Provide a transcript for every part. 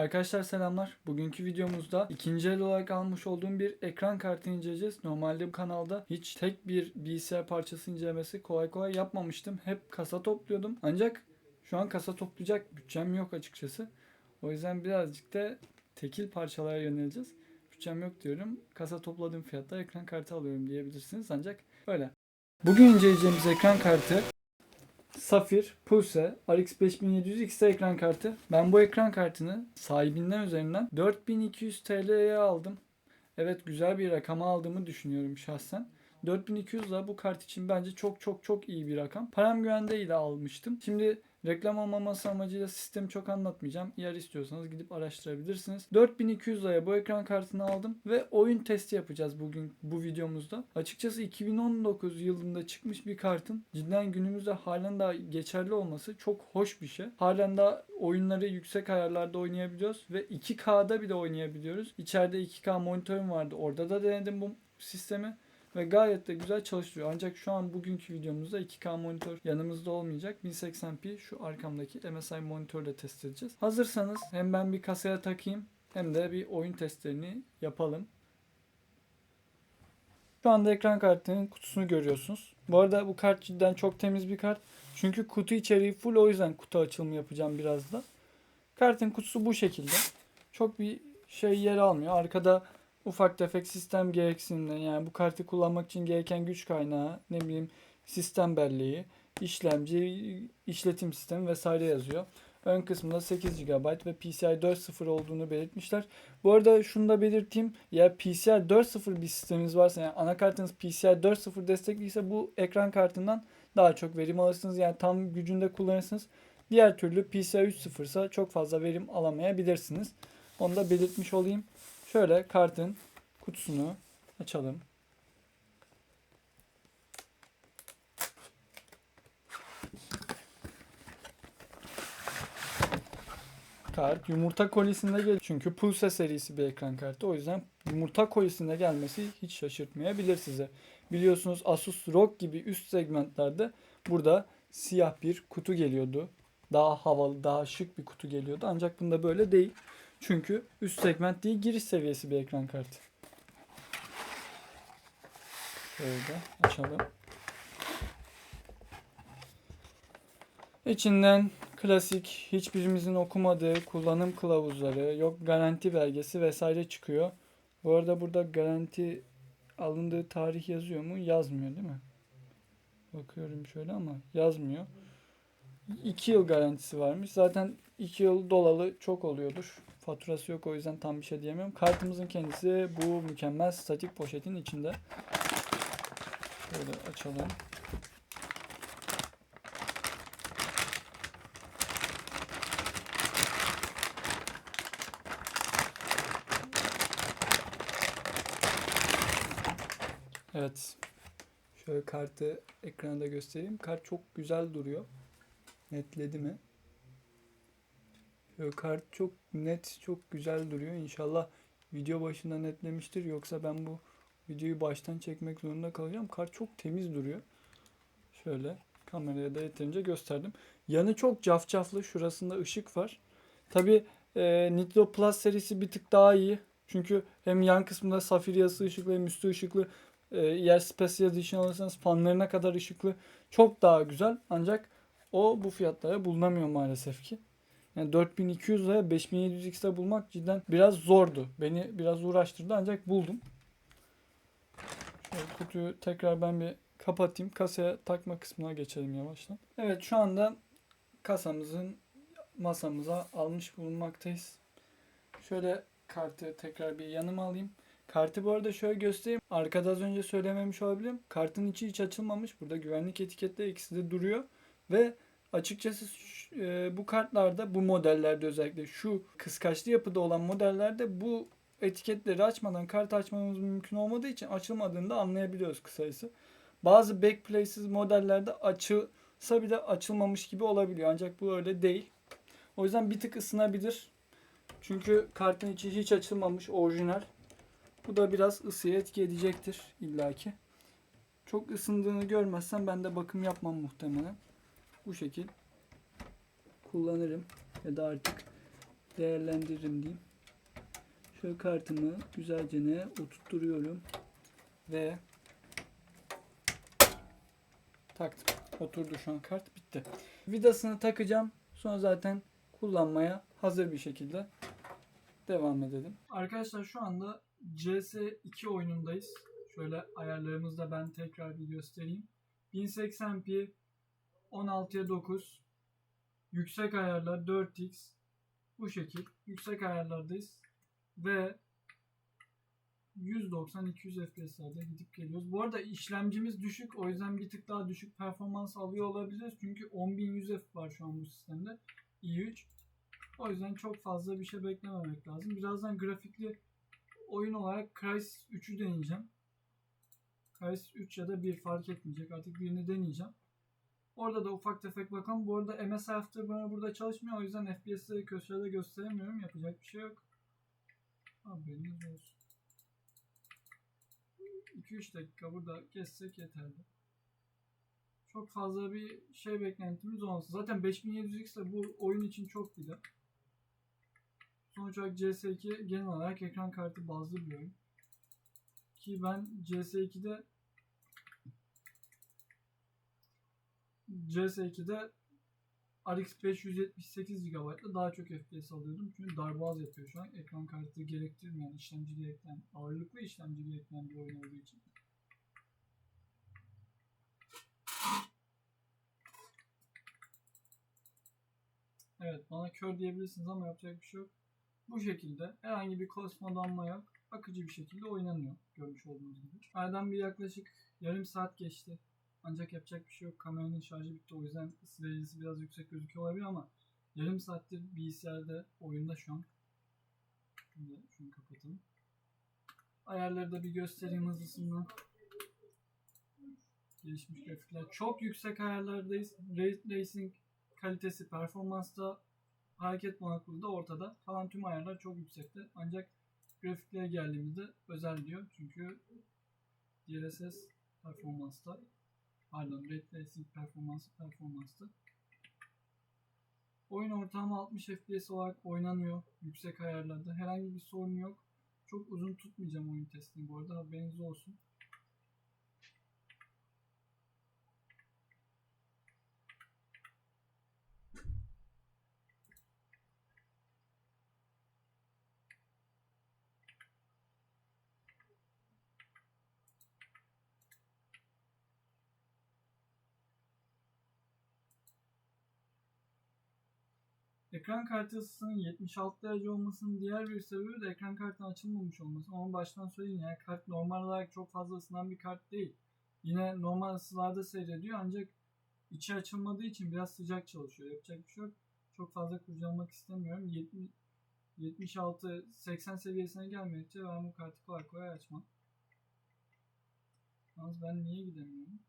Arkadaşlar selamlar. Bugünkü videomuzda ikinci el olarak almış olduğum bir ekran kartı inceleyeceğiz. Normalde bu kanalda hiç tek bir bilgisayar parçası incelemesi kolay kolay yapmamıştım. Hep kasa topluyordum. Ancak şu an kasa toplayacak bütçem yok açıkçası. O yüzden birazcık da tekil parçalara yöneleceğiz. Bütçem yok diyorum. Kasa topladığım fiyatta ekran kartı alıyorum diyebilirsiniz. Ancak öyle. Bugün inceleyeceğimiz ekran kartı Safir Pulse RX 5700 X ekran kartı. Ben bu ekran kartını sahibinden üzerinden 4200 TL'ye aldım. Evet güzel bir rakama aldığımı düşünüyorum şahsen. 4200 da bu kart için bence çok çok çok iyi bir rakam. Param güvende ile almıştım. Şimdi reklam olmaması amacıyla sistemi çok anlatmayacağım. Eğer istiyorsanız gidip araştırabilirsiniz. 4200 liraya bu ekran kartını aldım ve oyun testi yapacağız bugün bu videomuzda. Açıkçası 2019 yılında çıkmış bir kartın cidden günümüzde halen daha geçerli olması çok hoş bir şey. Halen daha oyunları yüksek ayarlarda oynayabiliyoruz ve 2K'da bile oynayabiliyoruz. İçeride 2K monitörüm vardı. Orada da denedim bu sistemi ve gayet de güzel çalışıyor. Ancak şu an bugünkü videomuzda 2K monitör yanımızda olmayacak. 1080p şu arkamdaki MSI monitörle test edeceğiz. Hazırsanız hem ben bir kasaya takayım hem de bir oyun testlerini yapalım. Şu anda ekran kartının kutusunu görüyorsunuz. Bu arada bu kart cidden çok temiz bir kart. Çünkü kutu içeriği full o yüzden kutu açılımı yapacağım biraz da. Kartın kutusu bu şekilde. Çok bir şey yer almıyor. Arkada ufak tefek sistem gereksinimleri yani bu kartı kullanmak için gereken güç kaynağı, ne bileyim sistem belleği, işlemci, işletim sistemi vesaire yazıyor. Ön kısmında 8 GB ve PCI 4.0 olduğunu belirtmişler. Bu arada şunu da belirteyim. Ya PCI 4.0 bir sisteminiz varsa yani anakartınız PCI 4.0 destekliyse bu ekran kartından daha çok verim alırsınız. Yani tam gücünde kullanırsınız. Diğer türlü PCI 3.0 ise çok fazla verim alamayabilirsiniz. Onu da belirtmiş olayım. Şöyle kartın kutusunu açalım. Kart yumurta kolisinde geliyor. Çünkü Pulse serisi bir ekran kartı. O yüzden yumurta kolisinde gelmesi hiç şaşırtmayabilir size. Biliyorsunuz Asus ROG gibi üst segmentlerde burada siyah bir kutu geliyordu. Daha havalı, daha şık bir kutu geliyordu. Ancak bunda böyle değil. Çünkü üst segment değil giriş seviyesi bir ekran kartı. Şöyle açalım. İçinden klasik hiçbirimizin okumadığı kullanım kılavuzları, yok garanti belgesi vesaire çıkıyor. Bu arada burada garanti alındığı tarih yazıyor mu? Yazmıyor değil mi? Bakıyorum şöyle ama yazmıyor. 2 yıl garantisi varmış. Zaten 2 yıl dolalı çok oluyordur. Faturası yok o yüzden tam bir şey diyemiyorum. Kartımızın kendisi bu mükemmel statik poşetin içinde. Şöyle açalım. Evet. Şöyle kartı ekranda göstereyim. Kart çok güzel duruyor. Netledi mi? Şöyle kart çok net, çok güzel duruyor. İnşallah video başında netlemiştir. Yoksa ben bu videoyu baştan çekmek zorunda kalacağım. Kart çok temiz duruyor. Şöyle kameraya da yeterince gösterdim. Yanı çok cafcaflı. Şurasında ışık var. Tabi e, Nitro Plus serisi bir tık daha iyi. Çünkü hem yan kısmında safir yazısı ışıklı hem üstü ışıklı. E, eğer Special Edition alırsanız fanlarına kadar ışıklı. Çok daha güzel. Ancak o bu fiyatlara bulunamıyor maalesef ki. Yani 4200 liraya 5700 X'te bulmak cidden biraz zordu. Beni biraz uğraştırdı ancak buldum. Şöyle kutuyu tekrar ben bir kapatayım. Kasaya takma kısmına geçelim yavaştan. Evet şu anda kasamızın masamıza almış bulunmaktayız. Şöyle kartı tekrar bir yanıma alayım. Kartı bu arada şöyle göstereyim. Arkada az önce söylememiş olabilirim. Kartın içi hiç açılmamış. Burada güvenlik etiketleri ikisi de duruyor. Ve açıkçası e, bu kartlarda bu modellerde özellikle şu kıskaçlı yapıda olan modellerde bu etiketleri açmadan kart açmamız mümkün olmadığı için açılmadığında anlayabiliyoruz kısacası. Bazı backplaces modellerde açılsa bile açılmamış gibi olabiliyor. Ancak bu öyle değil. O yüzden bir tık ısınabilir. Çünkü kartın içi hiç açılmamış orijinal. Bu da biraz ısıya etki edecektir illaki. Çok ısındığını görmezsem ben de bakım yapmam muhtemelen. Bu şekil kullanırım ya da artık değerlendiririm diyeyim. Şöyle kartımı güzelce ne oturtturuyorum ve taktım. Oturdu şu an kart bitti. Vidasını takacağım. Sonra zaten kullanmaya hazır bir şekilde devam edelim. Arkadaşlar şu anda CS2 oyunundayız. Şöyle ayarlarımızda ben tekrar bir göstereyim. 1080p 16'ya 9 yüksek ayarlar 4x bu şekil yüksek ayarlardayız ve 190-200 FPS'lerde gidip geliyoruz. Bu arada işlemcimiz düşük. O yüzden bir tık daha düşük performans alıyor olabiliriz. Çünkü 10.100 F var şu an bu sistemde. i3. O yüzden çok fazla bir şey beklememek lazım. Birazdan grafikli oyun olarak Crysis 3'ü deneyeceğim. Crysis 3 ya da 1 fark etmeyecek. Artık birini deneyeceğim. Orada da ufak tefek bakalım. Bu arada MSI Afterburner burada çalışmıyor. O yüzden FPS'leri köşede gösteremiyorum. Yapacak bir şey yok. Haberiniz olsun. 2-3 dakika burada geçsek yeterli. Çok fazla bir şey beklentimiz olmasın. Zaten 5700X de bu oyun için çok bile. Sonuç olarak CS2 genel olarak ekran kartı bazlı bir oyun. Ki ben CS2'de CS2'de RX 578 GB'da daha çok FPS alıyordum. Çünkü darboğaz yapıyor şu an. Ekran kartı gerektirmeyen, işlemci gerektiren, ağırlıklı işlemci gerektiren bir oyun olduğu için. Evet bana kör diyebilirsiniz ama yapacak bir şey yok. Bu şekilde herhangi bir kosmodanma yok. Akıcı bir şekilde oynanıyor görmüş olduğunuz gibi. Aradan bir yaklaşık yarım saat geçti. Ancak yapacak bir şey yok. Kameranın şarjı bitti. O yüzden ısı biraz yüksek gözüküyor olabilir ama yarım saattir bilgisayarda oyunda şu an. Şimdi şunu kapatalım. Ayarları da bir göstereyim hızlısından. Gelişmiş grafikler. Çok yüksek ayarlardayız. Ray Racing kalitesi, performansta hareket monaklığı da ortada. Kalan tüm ayarlar çok yüksekte. Ancak grafiklere geldiğimizde özel diyor. Çünkü DLSS performansta pardon Red Racing performansı performanstı. Oyun ortamı 60 FPS olarak oynanıyor yüksek ayarlarda. Herhangi bir sorun yok. Çok uzun tutmayacağım oyun testini bu arada haberiniz olsun. Ekran kartı ısısının 76 derece olmasının diğer bir sebebi de ekran kartının açılmamış olması. Onu baştan söyleyeyim yani kart normal olarak çok fazla ısınan bir kart değil. Yine normal ısılarda seyrediyor ancak içi açılmadığı için biraz sıcak çalışıyor. Yapacak bir şey yok. Çok fazla kurcalamak istemiyorum. 70, 76-80 seviyesine gelmedikçe ben bu kartı kolay kolay açmam. Yalnız ben niye gidemiyorum?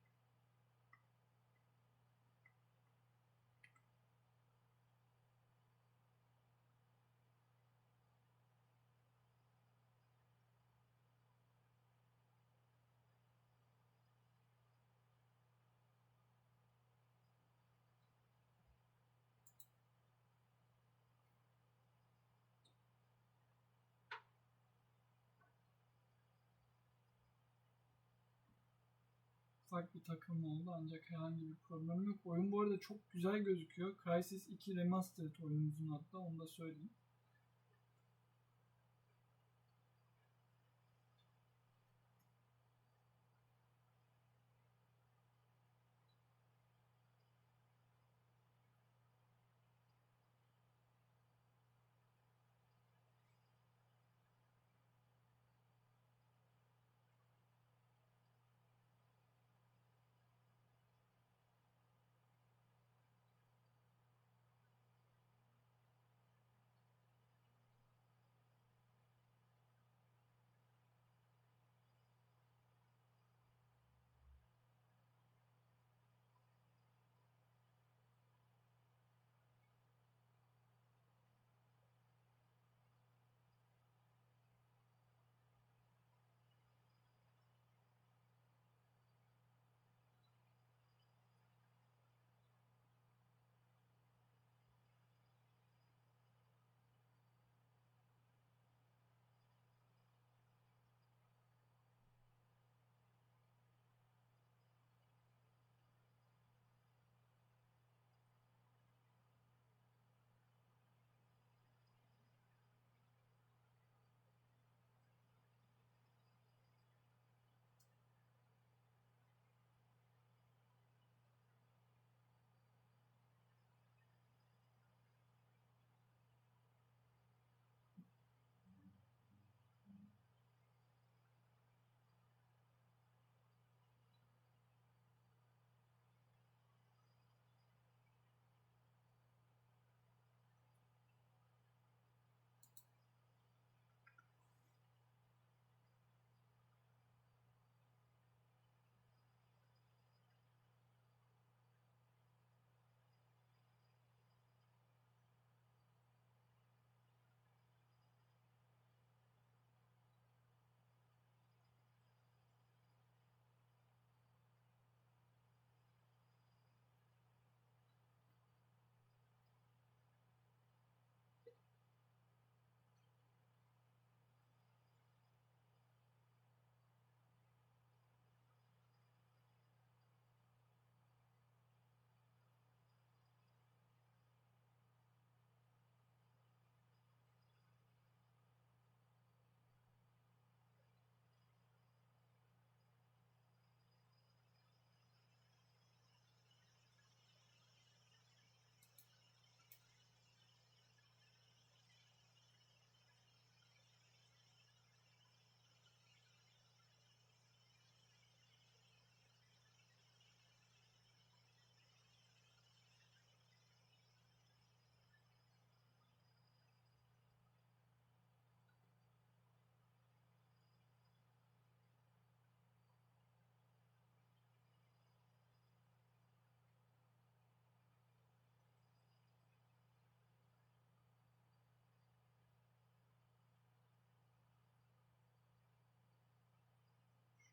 Ufak bir takım oldu ancak herhangi bir problem yok. Oyun bu arada çok güzel gözüküyor. Crysis 2 Remastered oyunumuzun hatta onu da söyleyeyim.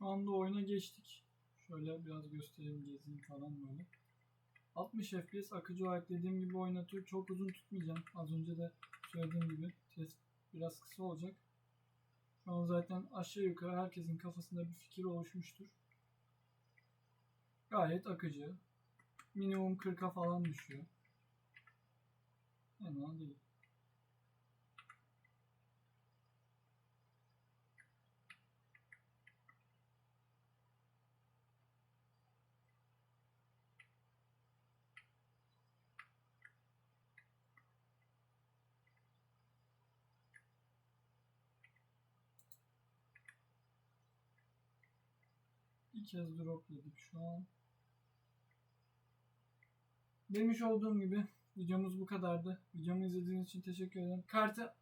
Anda oyuna geçtik. Şöyle biraz göstereyim gezeyim falan böyle. 60 FPS akıcı olarak dediğim gibi oynatıyor. Çok uzun tutmayacağım. Az önce de söylediğim gibi test biraz kısa olacak. Şu an zaten aşağı yukarı herkesin kafasında bir fikir oluşmuştur. Gayet akıcı. Minimum 40'a falan düşüyor. Fena değil. Bir kez drop yedik şu an. Demiş olduğum gibi videomuz bu kadardı. Videomu izlediğiniz için teşekkür ederim. Kartı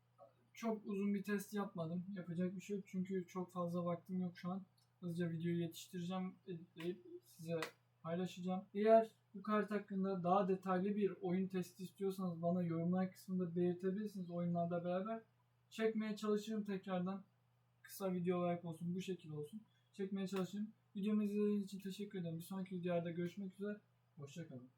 çok uzun bir test yapmadım. Yapacak bir şey yok çünkü çok fazla vaktim yok şu an. Hızlıca videoyu yetiştireceğim, editleyip size paylaşacağım. Eğer bu kart hakkında daha detaylı bir oyun testi istiyorsanız bana yorumlar kısmında belirtebilirsiniz oyunlarda beraber. Çekmeye çalışırım tekrardan. Kısa video olarak olsun, bu şekilde olsun. Çekmeye çalışırım. Videomu izlediğiniz için teşekkür ederim. Bir sonraki videolarda görüşmek üzere. Hoşçakalın.